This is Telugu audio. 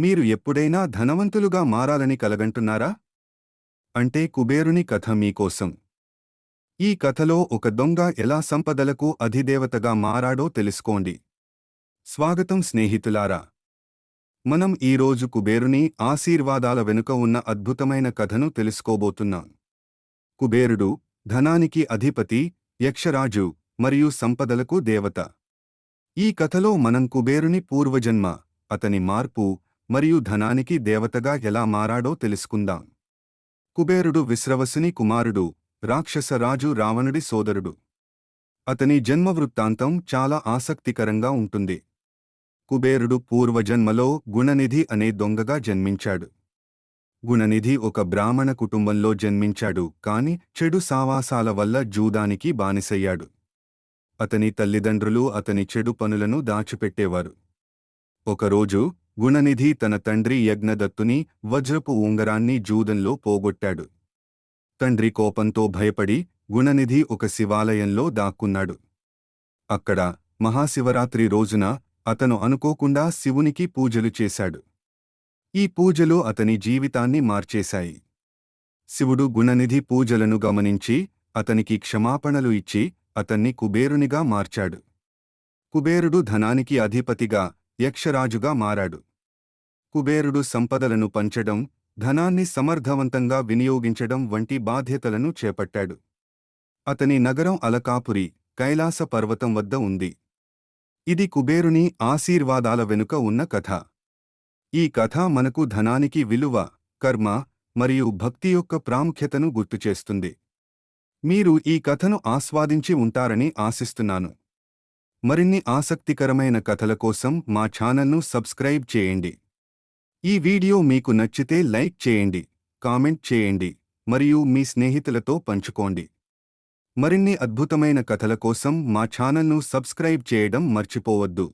మీరు ఎప్పుడైనా ధనవంతులుగా మారాలని కలగంటున్నారా? అంటే కుబేరుని కథ మీకోసం. ఈ కథలో ఒక దొంగ ఎలా సంపదలకు అధిదేవతగా మారాడో తెలుసుకోండి. స్వాగతం స్నేహితులారా. మనం ఈరోజు కుబేరుని ఆశీర్వాదాల వెనుక ఉన్న అద్భుతమైన కథను తెలుసుకోబోతున్నాం. కుబేరుడు ధనానికి అధిపతి యక్షరాజు మరియు సంపదలకు దేవత. ఈ కథలో మనం కుబేరుని పూర్వజన్మ అతని మార్పు మరియు ధనానికి దేవతగా ఎలా మారాడో తెలుసుకుందాం. కుబేరుడు విశ్రవసుని కుమారుడు రాక్షసరాజు రావణుడి సోదరుడు. అతని జన్మ వృత్తాంతం చాలా ఆసక్తికరంగా ఉంటుంది. కుబేరుడు పూర్వజన్మలో గుణనిధి అనే దొంగగా జన్మించాడు. గుణనిధి ఒక బ్రాహ్మణ కుటుంబంలో జన్మించాడు కాని చెడు సావాసాల వల్ల జూదానికి బానిసయ్యాడు. అతని తల్లిదండ్రులు అతని చెడు పనులను దాచిపెట్టేవారు. ఒకరోజు గుణనిధి తన తండ్రి యజ్ఞదత్తుని వజ్రపు ఉంగరాన్ని జూదంలో పోగొట్టాడు. తండ్రి కోపంతో భయపడి గుణనిధి ఒక శివాలయంలో దాక్కున్నాడు. అక్కడ మహాశివరాత్రి రోజున అతను అనుకోకుండా శివునికి పూజలు చేశాడు. ఈ పూజలు అతని జీవితాన్ని మార్చేశాయి. శివుడు గుణనిధి పూజలను గమనించి అతనికి క్షమాపణలు ఇచ్చి అతన్ని కుబేరునిగా మార్చాడు. కుబేరుడు ధనానికి అధిపతిగా యక్షరాజుగా మారాడు. కుబేరుడు సంపదలను పంచడం ధనాన్ని సమర్థవంతంగా వినియోగించడం వంటి బాధ్యతలను చేపట్టాడు. అతని నగరం అలకాపురి కైలాస పర్వతం వద్ద ఉంది. ఇది కుబేరుని ఆశీర్వాదాల వెనుక ఉన్న కథ. ఈ కథ మనకు ధనానికి విలువ కర్మ మరియు భక్తి యొక్క ప్రాముఖ్యతను గుర్తుచేస్తుంది మీరు ఈ కథను ఆస్వాదించి ఉంటారని ఆశిస్తున్నాను. మరిన్ని ఆసక్తికరమైన కథల కోసం మా ఛానల్ను సబ్స్క్రైబ్ చేయండి. ఈ వీడియో మీకు నచ్చితే లైక్ చేయండి కామెంట్ చేయండి మరియు మీ స్నేహితులతో పంచుకోండి. మరిన్ని అద్భుతమైన కథల కోసం మా ఛానల్ను సబ్స్క్రైబ్ చేయడం మర్చిపోవద్దు.